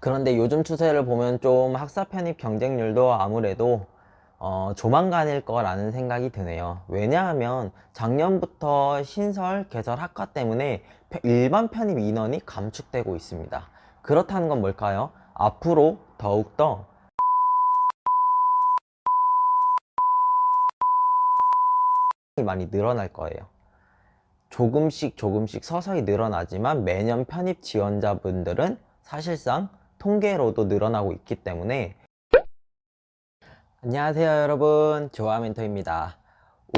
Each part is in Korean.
그런데 요즘 추세를 보면 좀 학사 편입 경쟁률도 아무래도 어, 조만간일 거라는 생각이 드네요. 왜냐하면 작년부터 신설, 개설 학과 때문에 펴- 일반 편입 인원이 감축되고 있습니다. 그렇다는 건 뭘까요? 앞으로 더욱더 많이 늘어날 거예요. 조금씩 조금씩 서서히 늘어나지만 매년 편입 지원자분들은 사실상 통계로도 늘어나고 있기 때문에. 안녕하세요 여러분. 조아 멘토입니다.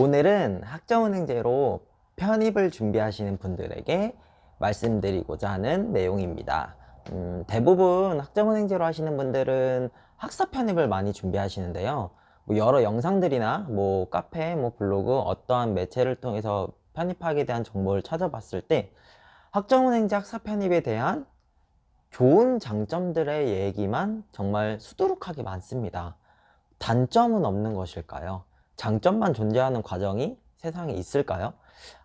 오늘은 학점은행제로 편입을 준비하시는 분들에게 말씀드리고자 하는 내용입니다. 음, 대부분 학점은행제로 하시는 분들은 학사 편입을 많이 준비하시는데요. 뭐 여러 영상들이나 뭐 카페, 뭐 블로그 어떠한 매체를 통해서 편입하게 대한 정보를 찾아봤을 때 학점은행제 학사 편입에 대한 좋은 장점들의 얘기만 정말 수두룩하게 많습니다. 단점은 없는 것일까요? 장점만 존재하는 과정이 세상에 있을까요?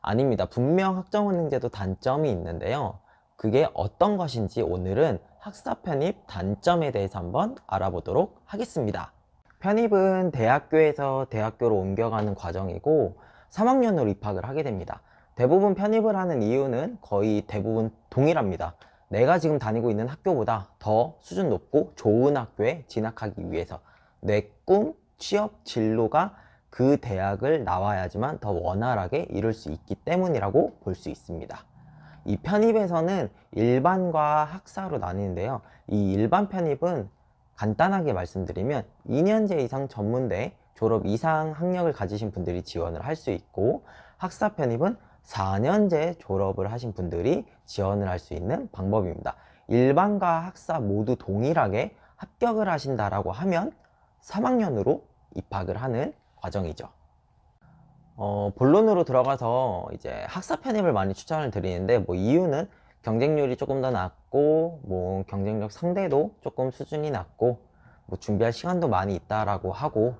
아닙니다. 분명 학점은행제도 단점이 있는데요. 그게 어떤 것인지 오늘은 학사 편입 단점에 대해서 한번 알아보도록 하겠습니다. 편입은 대학교에서 대학교로 옮겨가는 과정이고 3학년으로 입학을 하게 됩니다. 대부분 편입을 하는 이유는 거의 대부분 동일합니다. 내가 지금 다니고 있는 학교보다 더 수준 높고 좋은 학교에 진학하기 위해서 내 꿈, 취업, 진로가 그 대학을 나와야지만 더 원활하게 이룰 수 있기 때문이라고 볼 수 있습니다. 이 편입에서는 일반과 학사로 나뉘는데요. 이 일반 편입은 간단하게 말씀드리면 2년제 이상 전문대 졸업 이상 학력을 가지신 분들이 지원을 할 수 있고 학사 편입은 4년제 졸업을 하신 분들이 지원을 할 수 있는 방법입니다. 일반과 학사 모두 동일하게 합격을 하신다라고 하면 3학년으로 입학을 하는 과정이죠. 어, 본론으로 들어가서 이제 학사 편입을 많이 추천을 드리는데 뭐 이유는 경쟁률이 조금 더 낮고 뭐 경쟁력 상대도 조금 수준이 낮고 뭐 준비할 시간도 많이 있다라고 하고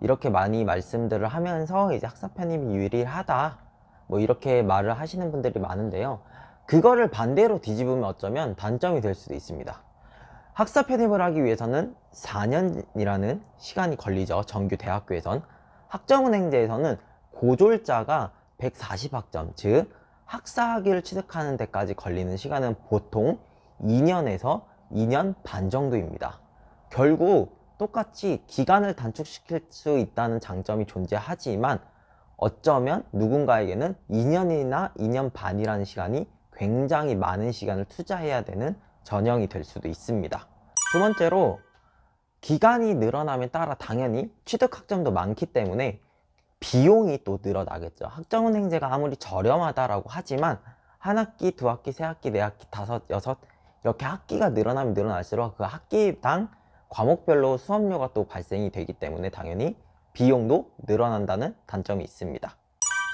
이렇게 많이 말씀들을 하면서 이제 학사 편입이 유리하다 뭐 이렇게 말을 하시는 분들이 많은데요. 그거를 반대로 뒤집으면 어쩌면 단점이 될 수도 있습니다. 학사 편입을 하기 위해서는 4년이라는 시간이 걸리죠. 정규 대학교에선. 학점은행제에서는 고졸자가 140학점, 즉 학사 학위를 취득하는 데까지 걸리는 시간은 보통 2년에서 2년 반 정도입니다. 결국 똑같이 기간을 단축시킬 수 있다는 장점이 존재하지만 어쩌면 누군가에게는 2년이나 2년 반이라는 시간이 굉장히 많은 시간을 투자해야 되는 전형이 될 수도 있습니다. 두 번째로 기간이 늘어남에 따라 당연히 취득 학점도 많기 때문에 비용이 또 늘어나겠죠. 학점은 행제가 아무리 저렴하다라고 하지만 한 학기, 두 학기, 세 학기, 네 학기, 다섯, 여섯 이렇게 학기가 늘어나면 늘어날수록 그 학기당 과목별로 수업료가 또 발생이 되기 때문에 당연히 비용도 늘어난다는 단점이 있습니다.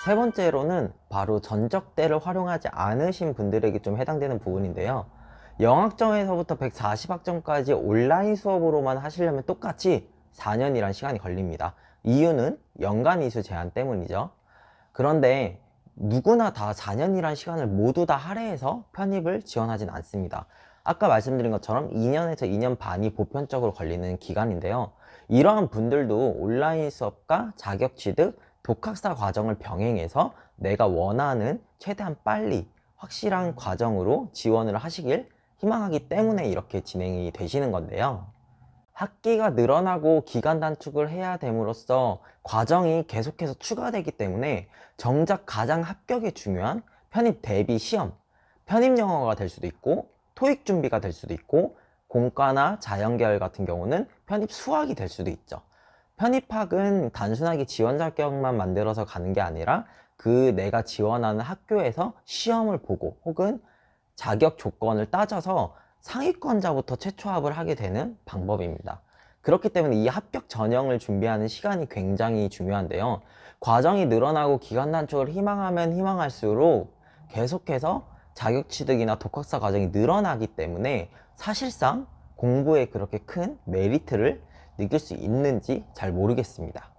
세 번째로는 바로 전적대를 활용하지 않으신 분들에게 좀 해당되는 부분인데요. 0학점에서부터 140학점까지 온라인 수업으로만 하시려면 똑같이 4년이란 시간이 걸립니다. 이유는 연간 이수 제한 때문이죠. 그런데 누구나 다 4년이란 시간을 모두 다 할애해서 편입을 지원하진 않습니다. 아까 말씀드린 것처럼 2년에서 2년 반이 보편적으로 걸리는 기간인데요. 이러한 분들도 온라인 수업과 자격 취득, 독학사 과정을 병행해서 내가 원하는 최대한 빨리 확실한 과정으로 지원을 하시길 희망하기 때문에 이렇게 진행이 되시는 건데요. 학기가 늘어나고 기간 단축을 해야 됨으로써 과정이 계속해서 추가되기 때문에 정작 가장 합격에 중요한 편입 대비 시험, 편입 영어가 될 수도 있고 토익 준비가 될 수도 있고 공과나 자연계열 같은 경우는 편입 수학이 될 수도 있죠. 편입학은 단순하게 지원 자격만 만들어서 가는 게 아니라 그 내가 지원하는 학교에서 시험을 보고 혹은 자격 조건을 따져서 상위권자부터 최초합을 하게 되는 방법입니다. 그렇기 때문에 이 합격 전형을 준비하는 시간이 굉장히 중요한데요. 과정이 늘어나고 기간 단축을 희망하면 희망할수록 계속해서 자격 취득이나 독학사 과정이 늘어나기 때문에 사실상 공부에 그렇게 큰 메리트를 느낄 수 있는지 잘 모르겠습니다.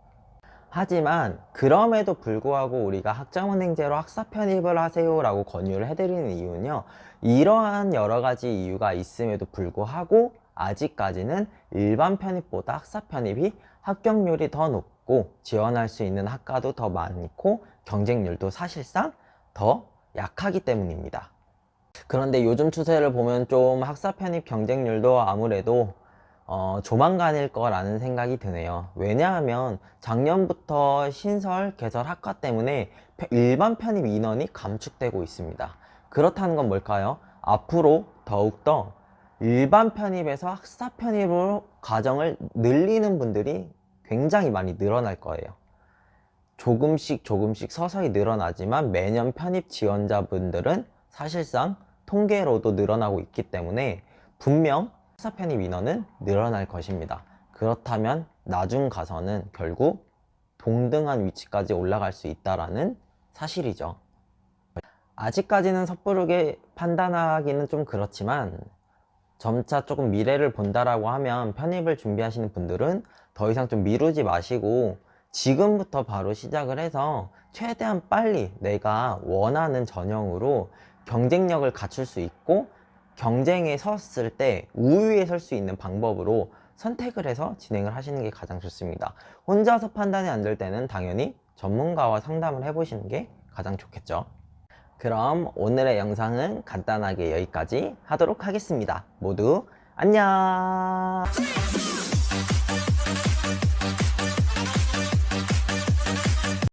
하지만 그럼에도 불구하고 우리가 학점은행제로 학사 편입을 하세요 라고 권유를 해드리는 이유는요. 이러한 여러 가지 이유가 있음에도 불구하고 아직까지는 일반 편입보다 학사 편입이 합격률이 더 높고 지원할 수 있는 학과도 더 많고 경쟁률도 사실상 더 약하기 때문입니다. 그런데 요즘 추세를 보면 좀 학사 편입 경쟁률도 아무래도 어, 조만간일 거라는 생각이 드네요. 왜냐하면 작년부터 신설, 개설 학과 때문에 펴- 일반 편입 인원이 감축되고 있습니다. 그렇다는 건 뭘까요? 앞으로 더욱더 일반 편입에서 학사 편입으로 과정을 늘리는 분들이 굉장히 많이 늘어날 거예요. 조금씩 조금씩 서서히 늘어나지만 매년 편입 지원자분들은 사실상 통계로도 늘어나고 있기 때문에 분명 학사 편입 인원은 늘어날 것입니다. 그렇다면 나중 가서는 결국 동등한 위치까지 올라갈 수 있다라는 사실이죠. 아직까지는 섣부르게 판단하기는 좀 그렇지만 점차 조금 미래를 본다라고 하면 편입을 준비하시는 분들은 더 이상 좀 미루지 마시고 지금부터 바로 시작을 해서 최대한 빨리 내가 원하는 전형으로 경쟁력을 갖출 수 있고 경쟁에 섰을 때 우위에 설 수 있는 방법으로 선택을 해서 진행을 하시는 게 가장 좋습니다. 혼자서 판단이 안 될 때는 당연히 전문가와 상담을 해보시는 게 가장 좋겠죠. 그럼 오늘의 영상은 간단하게 여기까지 하도록 하겠습니다. 모두 안녕!